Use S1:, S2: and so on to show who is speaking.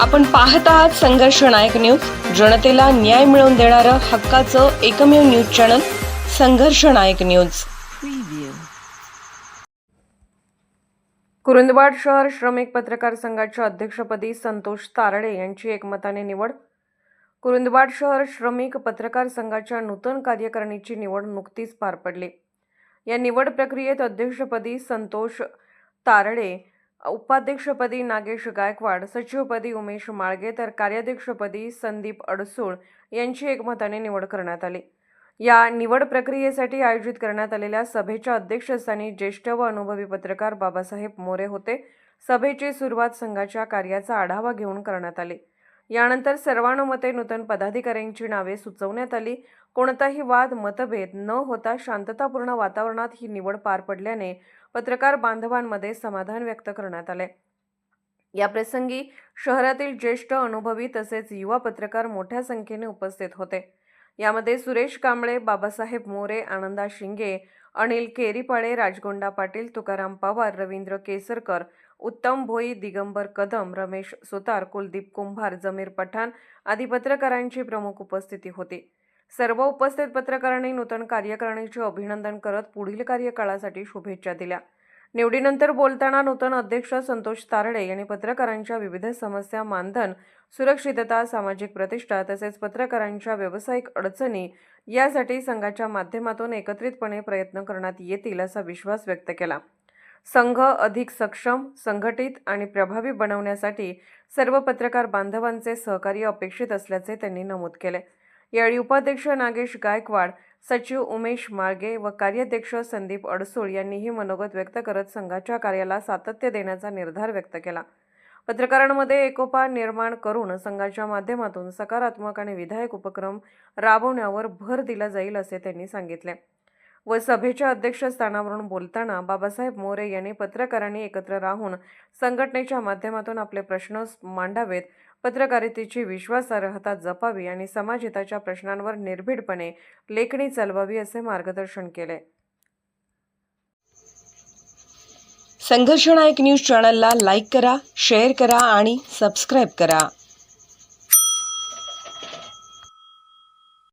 S1: आपण पाहत आहात संघर्ष नायक न्यूज. जनतेला न्याय मिळवून देणारं हक्काचं एकमेव न्यूज चॅनल संघर्ष नायक न्यूज. कुरुंदवाड शहर श्रमिक पत्रकार संघाच्या अध्यक्षपदी संतोष तारडे यांची एकमताने निवड. कुरुंदवाड शहर श्रमिक पत्रकार संघाच्या नूतन कार्यकारिणीची निवड नुकतीच पार पडली. या निवड प्रक्रियेत अध्यक्षपदी संतोष तारडे उपाध्यक्षपदी नागेश गायकवाड सचिवपदी उमेश माळगे तर कार्याध्यक्षपदी संदीप अडसूळ यांची एकमताने निवड करण्यात आली. या निवड प्रक्रियेसाठी आयोजित करण्यात आलेल्या सभेच्या अध्यक्षस्थानी ज्येष्ठ व अनुभवी पत्रकार बाबासाहेब मोरे होते. सभेची सुरुवात संघाच्या कार्याचा आढावा घेऊन करण्यात आली. यानंतर सर्वानुमते नूतन पदाधिकाऱ्यांची नावे सुचवण्यात आली. कोणताही वाद मतभेद न होता शांततापूर्ण वातावरणात ही निवड पार पडल्याने पत्रकार बांधवांमध्ये समाधान व्यक्त करण्यात आले. या प्रसंगी शहरातील ज्येष्ठ अनुभवी तसेच युवा पत्रकार मोठ्या संख्येने उपस्थित होते. यामध्ये सुरेश कांबळे बाबासाहेब मोरे आनंदा शिंगे अनिल केरीपाळे राजगोंडा पाटील तुकाराम पवार रवींद्र केसरकर उत्तम भोई दिगंबर कदम रमेश सुतार कुलदीप कुंभार जमीर पठाण आदी पत्रकारांची प्रमुख उपस्थिती होती. सर्व उपस्थित पत्रकारांनी नूतन कार्यकारिणीचे अभिनंदन करत पुढील कार्यकाळासाठी शुभेच्छा दिल्या. निवडीनंतर बोलताना नूतन अध्यक्ष संतोष तारडे यांनी पत्रकारांच्या विविध समस्या मानधन सुरक्षितता सामाजिक प्रतिष्ठा तसेच पत्रकारांच्या व्यावसायिक अडचणी यासाठी संघाच्या माध्यमातून एकत्रितपणे प्रयत्न करण्यात येतील असा विश्वास व्यक्त केला. संघ अधिक सक्षम संघटित आणि प्रभावी बनवण्यासाठी सर्व पत्रकार बांधवांचे सहकार्य अपेक्षित असल्याचे त्यांनी नमूद केले. यावेळी उपाध्यक्ष नागेश गायकवाड सचिव उमेश मार्गे व कार्याध्यक्ष संदीप अडसूळ यांनीही मनोगत व्यक्त करत संघाच्या कार्याला सातत्य देण्याचा निर्धार व्यक्त केला. पत्रकारांमध्ये एकोपा निर्माण करून संघाच्या माध्यमातून सकारात्मक आणि विधायक उपक्रम राबवण्यावर भर दिला जाईल असे त्यांनी सांगितले. व सभेच्या अध्यक्षस्थानावरून बोलताना बाबासाहेब मोरे यांनी पत्रकारांनी एकत्र राहून संघटनेच्या माध्यमातून आपले प्रश्न मांडावेत. पत्रकारितेची विश्वासार्हता जपावी आणि समाजहिताच्या प्रश्नांवर निर्भीडपणे लेखणी चालवावी असे मार्गदर्शन केले. संघर्षनायक न्यूज चॅनलला लाईक करा शेअर करा आणि सबस्क्राईब करा.